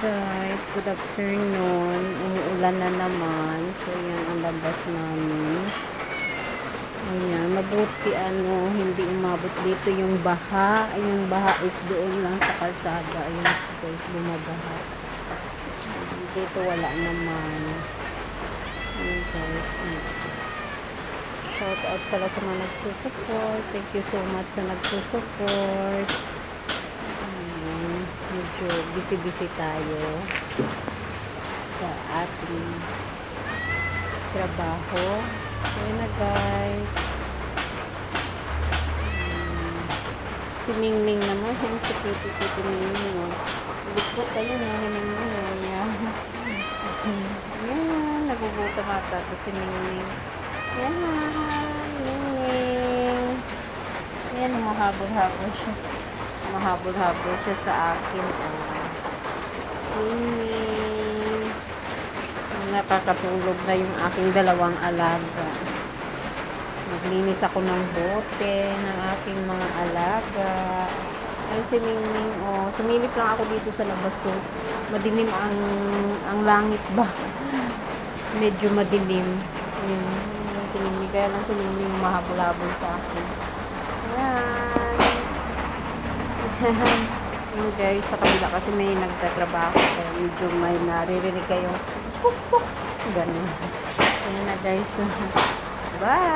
guys, good afternoon. Umuulan na naman. So, yan ang labas namin. Ayan, mabuti ano, hindi umabot dito yung baha. Yung baha is doon lang sa kalsada. Ayun sa guys, bumabaha. Dito wala naman. Ayun guys. Shout out pala sa mga nagsusupport. Thank you so much sa nagsusupport. Busy-busy tayo sa ating trabaho. Ayun na guys. Hmm. Si Mingming naman, yung si Titi Titi Mingming. Oh. Likot kayo na, Mingming. Oh, yan. Yan, nagugutom ata to si Mingming. Yan, Mingming. Yan, mahabol-habol siya. Mahabol-habol siya sa akin. Oh. Mingming. Nakakatulog na yung aking dalawang alaga. Naglinis ako ng bote ng aking mga alaga. Ayun si Mingming, oh, sumilip lang ako dito sa labas ko. Madilim ang ang langit ba? Medyo madilim. Ayun si Mingming. Kaya lang si Mingming mahabol-habol sa akin. Ayan. Ayun guys, sa kabila kasi may nagtatrabaho. Kaya medyo may naririnig kayong puk puk. Ganun. Ayan na guys. Bye!